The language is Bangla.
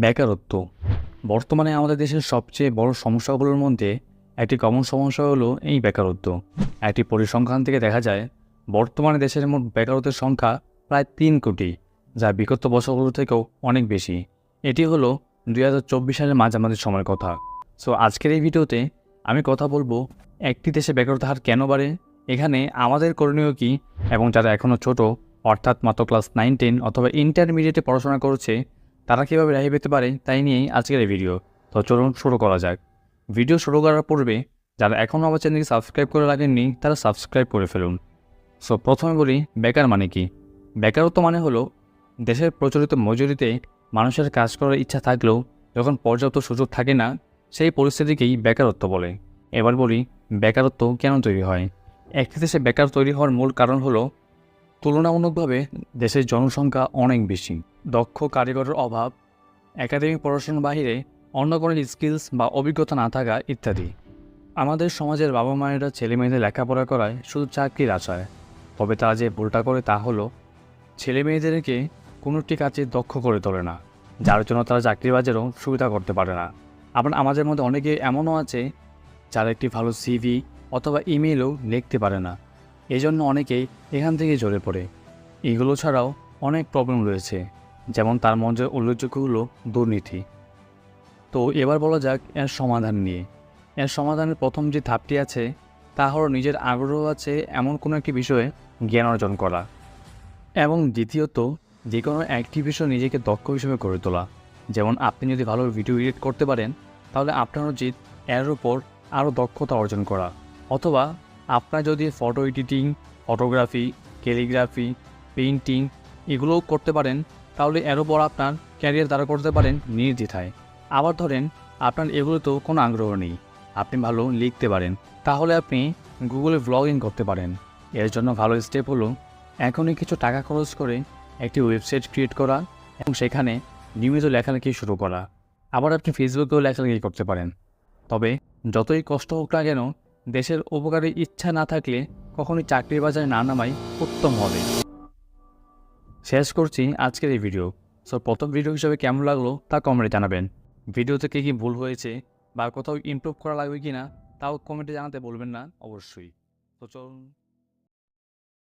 বেকারত্ব। বর্তমানে আমাদের দেশের সবচেয়ে বড় সমস্যাগুলোর মধ্যে একটি কমন সমস্যা হলো এই বেকারত্ব। একটি পরিসংখ্যান থেকে দেখা যায়, বর্তমানে দেশের মোট বেকারত্বের সংখ্যা প্রায় তিন কোটি, যা বিগত বছরগুলো থেকেও অনেক বেশি। এটি হলো দুই হাজার চব্বিশ সালের মাঝামাঝি সময়ের কথা। সো আজকের এই ভিডিওতে আমি কথা বলব, একটি দেশে বেকারত্ব হার কেন বাড়ে, এখানে আমাদের করণীয় কী, এবং যারা এখনও ছোট, অর্থাৎ মাত্র ক্লাস নাইন টেন অথবা ইন্টারমিডিয়েটে পড়াশোনা করছে তারা কীভাবে রেহাই পেতে পারে তাই নিয়েই আজকের এই ভিডিও তো চলুন শুরু করা যাক। ভিডিও শুরু করার পূর্বে, যারা এখনও আমার চ্যানেলকে সাবস্ক্রাইব করে রাখেননি, তারা সাবস্ক্রাইব করে ফেলুন। সো প্রথমে বলি, বেকার মানে কি? বেকারত্ব মানে হলো, দেশের প্রচলিত মজুরিতে মানুষের কাজ করার ইচ্ছা থাকলেও যখন পর্যাপ্ত সুযোগ থাকে না, সেই পরিস্থিতিকেই বেকারত্ব বলে। এবার বলি, বেকারত্ব কেন তৈরি হয়? একটি দেশে বেকার তৈরি হওয়ার মূল কারণ হলো, তুলনামূলকভাবে দেশের জনসংখ্যা অনেক বেশি। দক্ষ কারিগরের অভাব, একাডেমিক পড়াশোনার বাইরে অন্য কোনো স্কিলস বা অভিজ্ঞতা না থাকা ইত্যাদি। আমাদের সমাজের বাবা মায়েরা ছেলে মেয়েদের লেখাপড়া করায় শুধু চাকরির আশায়। তবে তারা যে ভুলটা করে তা হলো ছেলে মেয়েদেরকে কোনোটি কাজে দক্ষ করে তোলে না, যার জন্য তারা চাকরির বাজারেও সুবিধা করতে পারে না। আবার আমাদের মধ্যে অনেকে এমনও আছে, যারা একটি ভালো সিভি অথবা ইমেলও লিখতে পারে না। এজন্য অনেকেই এখান থেকে ঝরে পড়ে। এগুলো ছাড়াও অনেক প্রবলেম রয়েছে। যেমন তার মধ্যে উল্লেখযোগ্য হলো দুর্নীতি। তো এবার বলা যাক এর সমাধান নিয়ে। এর সমাধানের প্রথম যে ধাপটি আছে, তা হলো নিজের আগ্রহ আছে এমন কোনো একটি বিষয়ে জ্ঞান অর্জন করা। এবং দ্বিতীয়ত, যে কোনো একটি বিষয় নিজেকে দক্ষ হিসেবে গড়ে তোলা। যেমন আপনি যদি ভালো ভিডিও এডিট করতে পারেন, তাহলে আপনার উচিত এর উপর আরও দক্ষতা অর্জন করা। অথবা আপনার যদি photo editing photography calligraphy painting এগুলোও করতে পারেন তাহলে এর উপর আপনার ক্যারিয়ার দাঁড়া করতে পারেন নির্দ্বিধায়। আবার ধরেন, আপনার এগুলোতেও কোনো আগ্রহ নেই। আপনি ভালো লিখতে পারেন। তাহলে আপনি গুগলে ব্লগিং করতে পারেন। এর জন্য ভালো স্টেপ হলো এখনই কিছু টাকা খরচ করে একটি ওয়েবসাইট ক্রিয়েট করা এবং সেখানে নিয়মিত লেখালেখি শুরু করা। আবার আপনি ফেসবুকেও লেখালেখি করতে পারেন। তবে যতই কষ্ট হোক না কেন, দেশের উপকারে ইচ্ছা না থাকলে কখনোই চাকরির বাজারে না নামাই উত্তম হবে। শেষ করছি আজকের এই ভিডিও। সো প্রথম ভিডিও হিসেবে কেমন লাগল তা কমেন্টে জানাবেন। ভিডিওতে কী কী ভুল হয়েছে বা কোথাও ইমপ্রুভ করা লাগবে কি না তাও কমেন্টে জানাতে বলবেন না, অবশ্যই। তো চলুন